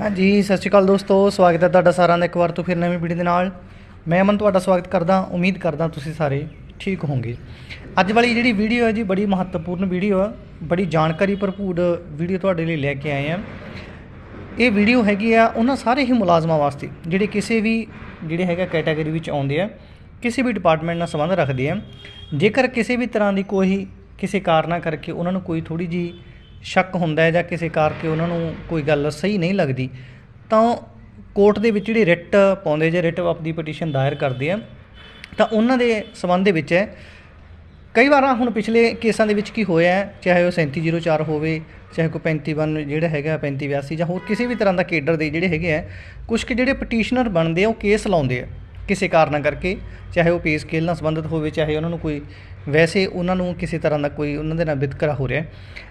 ਹਾਂਜੀ, ਸਤਿ ਸ਼੍ਰੀ ਅਕਾਲ ਦੋਸਤੋ, ਸਵਾਗਤ ਹੈ ਤੁਹਾਡਾ ਸਾਰਿਆਂ ਦਾ ਇੱਕ ਵਾਰ ਤੋਂ ਫਿਰ ਨਵੀਂ ਵੀਡੀਓ ਦੇ ਨਾਲ। ਮੈਂ ਅਮਨ ਤੁਹਾਡਾ ਸਵਾਗਤ ਕਰਦਾ, ਉਮੀਦ ਕਰਦਾ ਤੁਸੀਂ ਸਾਰੇ ਠੀਕ ਹੋਵੋਗੇ। ਅੱਜ ਵਾਲੀ ਜਿਹੜੀ ਵੀਡੀਓ ਹੈ ਜੀ, ਬੜੀ ਮਹੱਤਵਪੂਰਨ ਵੀਡੀਓ ਆ, ਬੜੀ ਜਾਣਕਾਰੀ ਭਰਪੂਰ ਵੀਡੀਓ ਤੁਹਾਡੇ ਲਈ ਲੈ ਕੇ ਆਏ ਆ। ਇਹ ਵੀਡੀਓ ਹੈਗੀ ਆ ਉਹਨਾਂ ਸਾਰੇ ਹੀ ਮੁਲਾਜ਼ਮਾਂ ਵਾਸਤੇ, ਜਿਹੜੇ ਕਿਸੇ ਵੀ, ਜਿਹੜੇ ਹੈਗਾ ਕੈਟਾਗਰੀ ਵਿੱਚ ਆਉਂਦੇ ਆ, ਕਿਸੇ ਵੀ ਡਿਪਾਰਟਮੈਂਟ ਨਾਲ ਸੰਬੰਧ ਰੱਖਦੇ ਆ। ਜੇਕਰ ਕਿਸੇ ਵੀ ਤਰ੍ਹਾਂ ਦੀ ਕੋਈ, ਕਿਸੇ ਕਾਰਨਾ ਕਰਕੇ ਉਹਨਾਂ ਨੂੰ ਕੋਈ ਥੋੜੀ ਜੀ ਸ਼ੱਕ ਹੁੰਦਾ ਹੈ ਜਾਂ ਕਿਸੇ ਕਰਕੇ ਉਹਨਾਂ ਨੂੰ ਕੋਈ ਗੱਲ ਸਹੀ ਨਹੀਂ ਲੱਗਦੀ, ਤਾਂ ਕੋਰਟ ਦੇ ਵਿੱਚ ਜਿਹੜੀ ਰਿਟ ਪਾਉਂਦੇ ਜਾਂ, ਰਿਟ ਆਪਦੀ ਪਟੀਸ਼ਨ ਦਾਇਰ ਕਰਦੇ ਆ, ਤਾਂ ਉਹਨਾਂ ਦੇ ਸਬੰਧ ਦੇ ਵਿੱਚ ਹੈ। ਕਈ ਵਾਰ ਹੁਣ ਪਿਛਲੇ ਕੇਸਾਂ ਦੇ ਵਿੱਚ ਕੀ ਹੋਇਆ ਚਾਹੇ ਉਹ 3704 ਹੋਵੇ, ਚਾਹੇ ਕੋਈ 35 ਜਿਹੜਾ ਹੈਗਾ 3582 ਜਾਂ ਹੋਰ ਕਿਸੇ ਵੀ ਤਰ੍ਹਾਂ ਦਾ ਕੇਡਰ ਦੇ ਜਿਹੜੇ ਹੈਗੇ ਆ ਕੁਝ ਕਿ ਜਿਹੜੇ ਪਟੀਸ਼ਨਰ ਬਣਦੇ ਆ, ਉਹ ਕੇਸ ਲਾਉਂਦੇ ਆ। ਕਿਸੇ ਕਾਰਨਾਂ ਕਰਕੇ, ਚਾਹੇ ਉਹ ਪੇ ਸਕੇਲ ਨਾਲ ਸੰਬੰਧਿਤ ਹੋਵੇ, ਚਾਹੇ ਉਹਨਾਂ ਨੂੰ ਕੋਈ, ਵੈਸੇ ਉਹਨਾਂ ਨੂੰ ਕਿਸੇ ਤਰ੍ਹਾਂ ਦਾ ਕੋਈ ਉਹਨਾਂ ਦੇ ਨਾਲ ਵਿਤਕਰਾ ਹੋ ਰਿਹਾ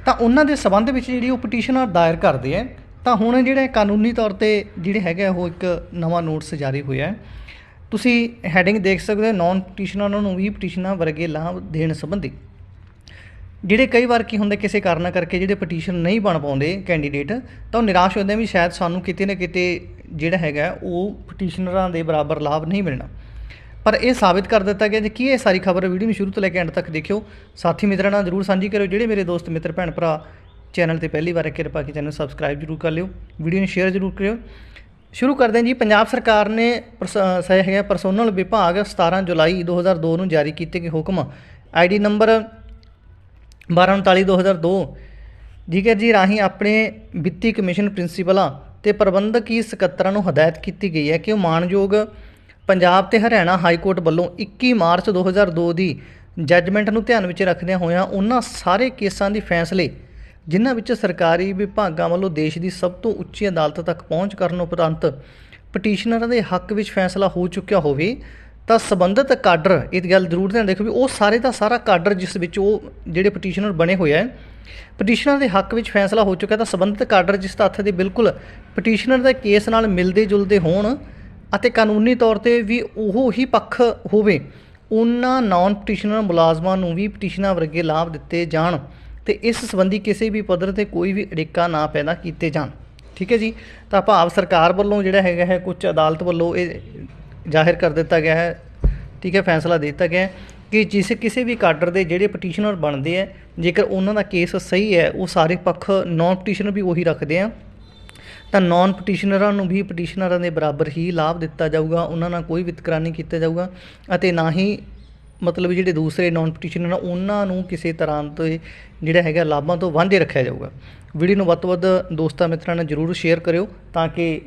ਤਾਂ ਉਹਨਾਂ ਦੇ ਸੰਬੰਧ ਵਿੱਚ ਜਿਹੜੀ ਉਹ ਪਟੀਸ਼ਨਰ ਦਾਇਰ ਕਰਦੇ ਆ ਤਾਂ ਹੁਣ ਜਿਹੜੇ ਕਾਨੂੰਨੀ ਤੌਰ ਤੇ ਜਿਹੜੇ ਹੈਗਾ ਉਹ ਇੱਕ ਨਵਾਂ ਨੋਟਿਸ ਜਾਰੀ ਹੋਇਆ ਹੈ। ਤੁਸੀਂ ਹੈਡਿੰਗ ਦੇਖ ਸਕਦੇ ਹੋ ਨਾਨ ਪਟੀਸ਼ਨਰਾਂ ਨੂੰ ਵੀ ਪਟੀਸ਼ਨਾਂ ਵਰਗੇ ਲਾਭ ਦੇਣ ਸੰਬੰਧੀ। ਜਿਹੜੇ ਕਈ ਵਾਰ ਕੀ ਹੁੰਦਾ, ਕਿਸੇ ਕਾਰਨਾਂ ਕਰਕੇ ਜਿਹੜੇ ਪਟੀਸ਼ਨ ਨਹੀਂ ਬਣ ਪਾਉਂਦੇ ਕੈਂਡੀਡੇਟ ਤਾਂ ਉਹ ਨਿਰਾਸ਼ ਹੁੰਦੇ ਵੀ ਸ਼ਾਇਦ ਸਾਨੂੰ ਕਿਤੇ ਨਾ ਕਿਤੇ ਜਿਹੜਾ ਹੈਗਾ, ਉਹ ਪਟੀਸ਼ਨਰਾਂ ਦੇ ਬਰਾਬਰ ਲਾਭ ਨਹੀਂ ਮਿਲਣਾ। ਪਰ ਇਹ ਸਾਬਿਤ ਕਰ ਦਿੱਤਾ ਗਿਆ ਜੀ ਕੀ ਇਹ ਸਾਰੀ ਖਬਰ ਵੀਡੀਓ ਨੂੰ ਸ਼ੁਰੂ ਤੋਂ ਲੈ ਕੇ ਐਂਡ ਤੱਕ ਦੇਖਿਓ। ਸਾਥੀ ਮਿੱਤਰਾਂ ਨਾਲ ਜਰੂਰ ਸਾਂਝੀ ਕਰਿਓ, ਜਿਹੜੇ ਮੇਰੇ ਦੋਸਤ, ਮਿੱਤਰ, ਭੈਣ, ਭਰਾ ਚੈਨਲ ਤੇ ਪਹਿਲੀ ਵਾਰ ਕਿਰਪਾ ਕਰਕੇ ਚੈਨਲ ਸਬਸਕ੍ਰਾਈਬ ਜਰੂਰ ਕਰ ਲਿਓ। ਵੀਡੀਓ ਨੂੰ ਸ਼ੇਅਰ ਜਰੂਰ ਕਰਿਓ। ਸ਼ੁਰੂ ਕਰਦੇ ਹਾਂ ਜੀ, ਪੰਜਾਬ ਸਰਕਾਰ ਨੇ ਪਰਸ- ਸਹਿ ਹੈਗਾ ਪਰਸੋਨਲ ਵਿਭਾਗ 17 ਜੁਲਾਈ 2002 ਨੂੰ ਜਾਰੀ ਕੀਤੇ ਗਏ ਹੁਕਮ। ਆਈਡੀ ਨੰਬਰ 1239-2002 ਠੀਕ ਹੈ ਜੀ ਰਾਹੀਂ ਆਪਣੇ ਵਿੱਤੀ ਕਮਿਸ਼ਨ ਪ੍ਰਿੰਸੀਪਲਾਂ ਤੇ ਪ੍ਰਬੰਧਕੀ ਸਕੱਤਰਾਂ ਨੂੰ ਹਦਾਇਤ ਕੀਤੀ ਗਈ ਹੈ ਕਿ ਉਹ ਮਾਣਯੋਗ ਪੰਜਾਬ ਤੇ ਹਰਿਆਣਾ ਹਾਈ ਕੋਰਟ ਵੱਲੋਂ 21 ਮਾਰਚ 2002 ਦੀ ਜੱਜਮੈਂਟ ਨੂੰ ਧਿਆਨ ਵਿੱਚ ਰੱਖਦਿਆਂ ਹੋਇਆਂ ਉਹਨਾਂ ਸਾਰੇ ਕੇਸਾਂ ਦੇ ਫੈਸਲੇ, ਜਿਨ੍ਹਾਂ ਵਿੱਚ ਸਰਕਾਰੀ ਵਿਭਾਗਾਂ ਵੱਲੋਂ ਦੇਸ਼ ਦੀ ਸਭ ਤੋਂ ਉੱਚੀ ਅਦਾਲਤ ਤੱਕ ਪਹੁੰਚ ਕਰਨ ਉਪਰੰਤ ਪਟੀਸ਼ਨਰਾਂ ਦੇ ਹੱਕ ਵਿੱਚ ਫੈਸਲਾ ਹੋ ਚੁੱਕਿਆ ਹੋਵੇ ਤਾਂ ਸੰਬੰਧਿਤ ਕਾਡਰ, ਇਹ ਗੱਲ ਜ਼ਰੂਰ ਧਿਆਨ ਦੇਖੋ ਵੀ ਉਹ ਸਾਰੇ ਦਾ ਸਾਰਾ ਕਾਡਰ ਜਿਸ ਵਿੱਚ ਉਹ ਜਿਹੜੇ ਪਟੀਸ਼ਨਰ ਬਣੇ ਹੋਏ ਆ ਪਟੀਸ਼ਨਰ ਦੇ ਹੱਕ ਵਿੱਚ ਫੈਸਲਾ ਹੋ ਚੁੱਕਾ ਤਾਂ ਸੰਬੰਧਿਤ ਕਾਡਰ ਜਿਸ ਤੱਥ ਦੇ ਬਿਲਕੁਲ ਪਟੀਸ਼ਨਰ ਦੇ ਕੇਸ ਨਾਲ ਮਿਲਦੇ ਜੁਲਦੇ ਹੋਣ ਅਤੇ ਕਾਨੂੰਨੀ ਤੌਰ ਤੇ ਵੀ ਉਹ ਹੀ ਪੱਖ ਹੋਵੇ, ਉਹਨਾਂ ਨਾਨ ਪਟੀਸ਼ਨਰ ਮੁਲਾਜ਼ਮਾਂ ਨੂੰ ਵੀ ਪਟੀਸ਼ਨਾਂ ਵਰਗੇ ਲਾਭ ਦਿੱਤੇ ਜਾਣ ਤੇ ਇਸ ਸੰਬੰਧੀ ਕਿਸੇ ਵੀ ਪੱਧਰ ਤੇ ਕੋਈ ਵੀ ਅੜਿੱਕਾ ਨਾ ਪੈਦਾ ਕੀਤੇ ਜਾਣ। ਠੀਕ ਹੈ ਜੀ? ਤਾਂ ਭਾਵ ਸਰਕਾਰ ਵੱਲੋਂ ਜਿਹੜਾ ਹੈਗਾ ਹੈ ਕੁਝ ਅਦਾਲਤ ਵੱਲੋਂ ਇਹ ਜ਼ਾਹਿਰ ਕਰ ਦਿੱਤਾ ਗਿਆ ਹੈ, ਠੀਕ ਹੈ, ਫੈਸਲਾ ਦੇ ਦਿੱਤਾ ਗਿਆ ਹੈ ਕਿ ਜਿਸ ਕਿਸੇ ਵੀ ਕਾਡਰ ਦੇ ਜਿਹੜੇ ਪਟੀਸ਼ਨਰ ਬਣਦੇ ਆ ਜੇਕਰ ਉਹਨਾਂ ਦਾ ਕੇਸ ਸਹੀ ਹੈ, ਉਹ ਸਾਰੇ ਪੱਖ ਨਾਨ ਪਟੀਸ਼ਨਰ ਵੀ ਉਹੀ ਰੱਖਦੇ ਆ। ਤਾਂ ਨਾਨ ਪਟੀਸ਼ਨਰਾਂ ਨੂੰ ਵੀ ਪਟੀਸ਼ਨਰਾਂ ਦੇ ਬਰਾਬਰ ਹੀ ਲਾਭ ਦਿੱਤਾ ਜਾਊਗਾ, ਉਹਨਾਂ ਨਾਲ ਕੋਈ ਵਿਤਕਰਾ ਨਹੀਂ ਕੀਤਾ ਜਾਊਗਾ ਅਤੇ ਨਾ ਹੀ ਮਤਲਬ ਜਿਹੜੇ ਦੂਸਰੇ ਨਾਨ ਪਟੀਸ਼ਨਰ ਉਹਨਾਂ ਨੂੰ ਕਿਸੇ ਤਰ੍ਹਾਂ ਤੋਂ ਜਿਹੜਾ ਹੈਗਾ ਲਾਭਾਂ ਤੋਂ ਵਾਂਝੇ ਰੱਖਿਆ ਜਾਊਗਾ। ਵੀਡੀਓ ਨੂੰ ਵੱਧ ਤੋਂ ਵੱਧ ਦੋਸਤਾਂ ਮਿੱਤਰਾਂ ਨਾਲ ਜਰੂਰ ਸ਼ੇਅਰ ਕਰਿਓ ਤਾਂ ਕਿ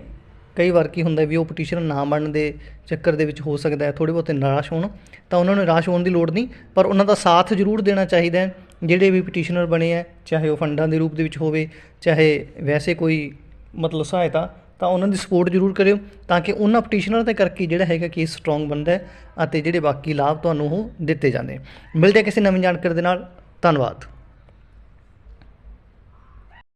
ਕਈ ਵਾਰ ਕੀ ਹੁੰਦਾ ਵੀ ਉਹ ਪਟੀਸ਼ਨ ਨਾ ਬਣਨ ਦੇ ਚੱਕਰ ਦੇ ਵਿੱਚ ਹੋ ਸਕਦਾ ਹੈ ਥੋੜੇ ਬਹੁਤੇ ਨਿਰਾਸ਼ ਹੋਣ, ਤਾਂ ਉਹਨਾਂ ਨੂੰ ਨਿਰਾਸ਼ ਹੋਣ ਦੀ ਲੋੜ ਨਹੀਂ, ਪਰ ਉਹਨਾਂ ਦਾ ਸਾਥ ਜ਼ਰੂਰ ਦੇਣਾ ਚਾਹੀਦਾ ਹੈ, ਜਿਹੜੇ ਵੀ ਪਟੀਸ਼ਨਰ ਬਣੇ ਆ ਚਾਹੇ ਉਹ ਫੰਡਾਂ ਦੇ ਰੂਪ ਦੇ ਵਿੱਚ ਹੋਵੇ, ਚਾਹੇ ਵੈਸੇ ਕੋਈ ਮਤਲਬ ਸਹਾਇਤਾ, ਤਾਂ ਉਹਨਾਂ ਦੀ ਸਪੋਰਟ ਜ਼ਰੂਰ ਕਰਿਓ, ਤਾਂ ਕਿ ਉਹਨਾਂ ਪਟੀਸ਼ਨਰ ਦੇ ਕਰਕੇ ਜਿਹੜਾ ਹੈਗਾ ਕੇਸ ਸਟਰੋਂਗ ਬਣਦਾ ਹੈ ਅਤੇ ਜਿਹੜੇ ਬਾਕੀ ਲਾਭ ਤੁਹਾਨੂੰ ਉਹ ਦਿੱਤੇ ਜਾਂਦੇ ਮਿਲਦੇ ਕਿਸੇ ਨਵੀਂ ਜਾਣਕਾਰੀ ਦੇ ਨਾਲ, ਧੰਨਵਾਦ।